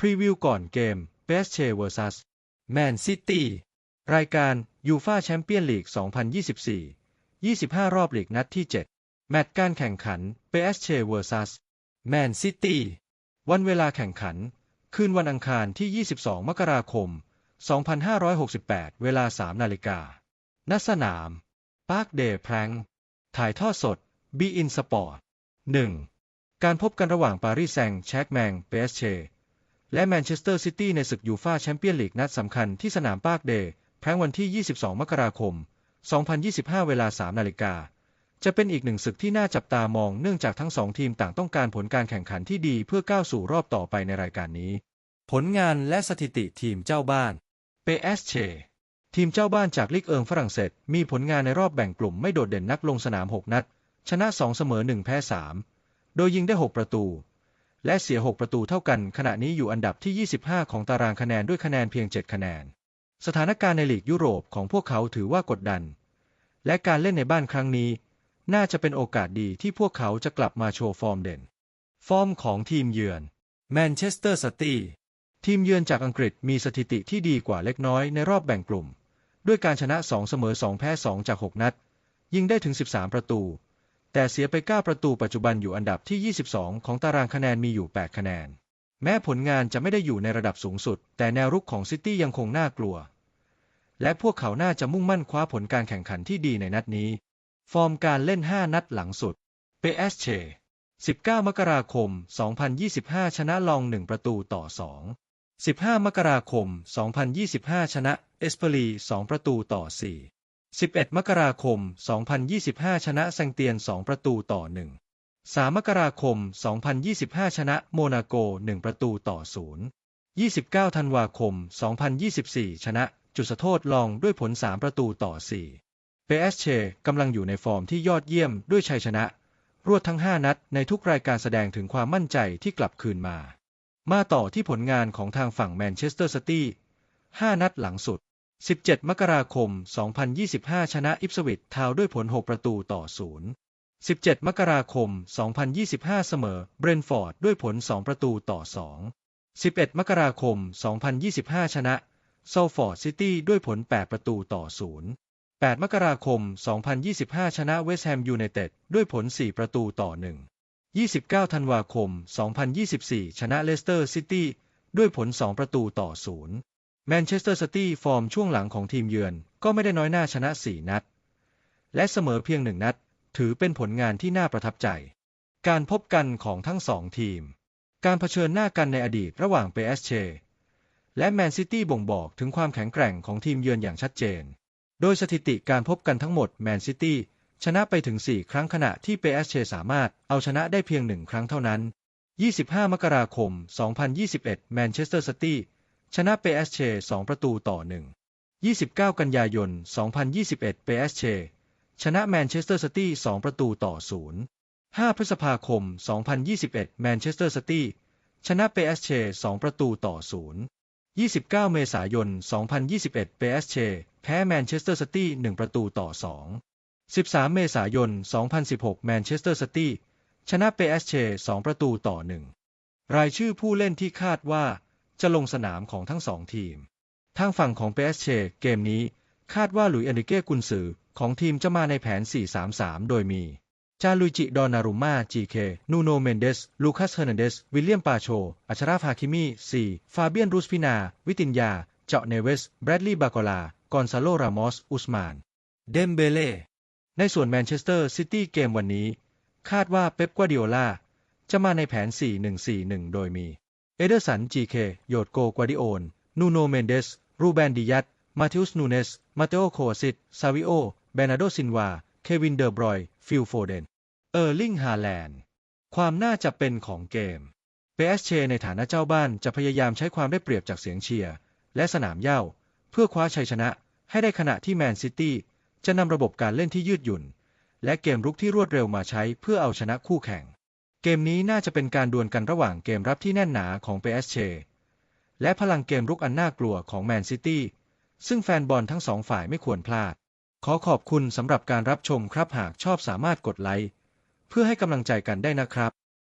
พรีวิวก่อนเกม PSG vs Man City รายการยูฟาแชมเปี้ยนลีก 2024 25 รอบลีกนัดที่ 7 แมตช์การแข่งขัน PSG vs Man City วันเวลาแข่งขัน คืนวันอังคารที่ 22 มกราคม 2568 เวลา 3 นาฬิกาณสนามปาร์คเดย์แพรงถ่ายทอดสดบีอินสปอร์ต 1. การพบกันระหว่างปารีสแซงต์แชร์กแมงเปสเช และแมนเชสเตอร์ซิตี้ในศึกยูฟ่าแชมเปี้ยนลีกนัดสำคัญที่สนามปาร์คเดย์แพรงวันที่ 22 มกราคม 2025 เวลา 3 นาฬิกา จะเป็นอีกหนึ่งศึกที่น่าจับตามองเนื่องจากทั้งสองทีมต่างต้องการผลการแข่งขันที่ดีเพื่อก้าวสู่รอบต่อไปในรายการนี้ ผลงานและสถิติทีมเจ้าบ้าน PSG ทีมเจ้าบ้านจากลีกเอิงฝรั่งเศส มีผลงานในรอบแบ่งกลุ่มไม่โดดเด่นนักลงสนาม 6 นัด ชนะ 2 เสมอ 1 แพ้ 3 โดยยิงได้ 6 ประตู และเสีย 6 ประตูเท่ากัน ขณะนี้อยู่อันดับที่ 25 ของตารางคะแนนด้วยคะแนนเพียง 7 คะแนน สถานการณ์ในลีกยุโรปของพวกเขาถือว่ากดดัน และการเล่นในบ้านครั้งนี้ น่าจะเป็นโอกาสดีที่พวกเขาจะกลับมาโชว์ฟอร์มเด่น ฟอร์มของทีมเยือนแมนเชสเตอร์ซิตี้ทีมเยือนจากอังกฤษมีสถิติที่ดีกว่าเล็กน้อยในรอบแบ่งกลุ่ม ด้วยการชนะ 2 เสมอ 2 แพ้ 2 จาก 6 นัด ยิงได้ถึง 13 ประตู แต่เสียไป 9 ประตูปัจจุบันอยู่อันดับที่ 22 ของตารางคะแนนมีอยู่ 8 คะแนน แม้ผลงานจะไม่ได้อยู่ในระดับสูงสุด แต่แนวรุกของซิตี้ยังคงน่ากลัว และพวกเขาน่าจะมุ่งมั่นคว้าผลการแข่งขันที่ดีในนัดนี้ ฟอร์มการเล่น 5 นัดหลังสุด PSG 19 มกราคม 2025 ชนะลอง 1 ประตูต่อ 2 15 มกราคม 2025 ชนะ เอสเปรี 2 ประตูต่อ 4 11 มกราคม 2025 ชนะแซงเตียน 2 ประตูต่อ 1 3 มกราคม 2025 ชนะโมนาโก 1 ประตูต่อ 0 29 ธันวาคม 2024 ชนะจุดสโทษลองด้วยผล 3 ประตูต่อ4 PSG กำลังอยู่ในฟอร์มที่ยอดเยี่ยมด้วยชัยชนะ รวดทั้ง 5 นัดในทุกรายการแสดงถึงความมั่นใจที่กลับคืนมา มาต่อที่ผลงานของทางฝั่งแมนเชสเตอร์ซิตี้ 5 นัดหลังสุด 17 มกราคม 2025 ชนะอิปสวิตทาวด้วยผล 6 ประตูต่อ 0 17 มกราคม 2025 เสมอ เบรนฟอร์ดด้วยผล 2 ประตูต่อ 2 11 มกราคม 2025 ชนะโซลฟอร์ดซิตี้ด้วยผล 8 ประตูต่อ 0 8 มกราคม 2025 ชนะเวสต์แฮมยูไนเต็ดด้วยผล 4 ประตูต่อ 1 29 ธันวาคม 2024 ชนะเลสเตอร์ซิตี้ด้วยผล 2 ประตูต่อ 0 แมนเชสเตอร์ซิตี้ฟอร์มช่วงหลังของทีมเยือนก็ไม่ได้น้อยหน้าชนะ 4 นัด และเสมอเพียงหนึ่งนัด ถือเป็นผลงานที่น่าประทับใจ การพบกันของทั้งสองทีม การเผชิญหน้ากันในอดีตระหว่าง PSG และแมนซิตี้บ่งบอกถึงความแข็งแกร่งของทีมเยือนอย่างชัดเจน โดยสถิติการพบกันทั้งหมดแมนซิตี้ชนะไปถึง 4 ครั้งขณะที่ PSG สามารถเอาชนะได้เพียงหนึ่งครั้งเท่านั้น 25 มกราคม 2021 แมนเชสเตอร์ซิตี้ ชนะ PSG 2ประตูต่อ 1 29 กันยายน 2021 PSG ชนะแมนเชสเตอร์ซิตี้2ประตูต่อ 0 5 พฤษภาคม 2021 แมนเชสเตอร์ซิตี้ชนะ PSG 2ประตูต่อ 0 29 เมษายน 2021 PSG แพ้แมนเชสเตอร์ซิตี้1ประตูต่อ 2 13 เมษายน 2016 แมนเชสเตอร์ซิตี้ชนะ PSG 2ประตูต่อ 1 รายชื่อผู้เล่นที่คาดว่า จะลงสนามของทั้งสองทีม ทางฝั่งของ PSG เกมนี้คาดว่าหลุยส์เอนิเก้กุนซือของทีมจะมาในแผน 4-3-3 โดยมีจาลุจิ ดอนารุม่าจีเค นูโน เมนเดส ลูคัส เฮอร์นันเดส วิลเลียม ปาโช อัชราฟาคิมีซีฟาเบียน รูสพินา วิตินยา เจาะเนเวส แบรดลีย์ บาโกลา กอนซาโล รามอส อุสมาน เดมเบเล่ ในส่วนแมนเชสเตอร์ซิตี้เกมวันนี้ คาดว่าเป๊ป กัวดิโอลา จะมาในแผน 4-1-4-1 โดยมี เอเดอร์สันจีเคโยดโกกัวดิโอนนูโนเมนเดส รูแบนดิยัตมาเทอุสนูเนส มาเตโอโควาซิตซาวิโอ เบนาโดซินวา เควินเดอร์บรอย ฟิลโฟเดน เออร์ลิงฮาแลนด์ ความน่าจะเป็นของเกม PSG ในฐานะเจ้าบ้านจะพยายามใช้ความได้เปรียบจากเสียงเชียร์ และสนามเย้าเพื่อคว้าชัยชนะให้ได้ขณะที่แมนซิตี้จะนำระบบการเล่นที่ยืดหยุ่น และเกมรุกที่รวดเร็วมาใช้เพื่อเอาชนะคู่แข่ง เกมนี้น่าจะเป็นการดวลกันระหว่างเกมรับที่แน่นหนาของ PSG และพลังเกมรุกอันน่ากลัวของแมนซิตี้ ซึ่งแฟนบอลทั้งสองฝ่ายไม่ควรพลาด ขอขอบคุณสำหรับการรับชมครับหากชอบสามารถกดไลค์ เพื่อให้กำลังใจกันได้นะครับ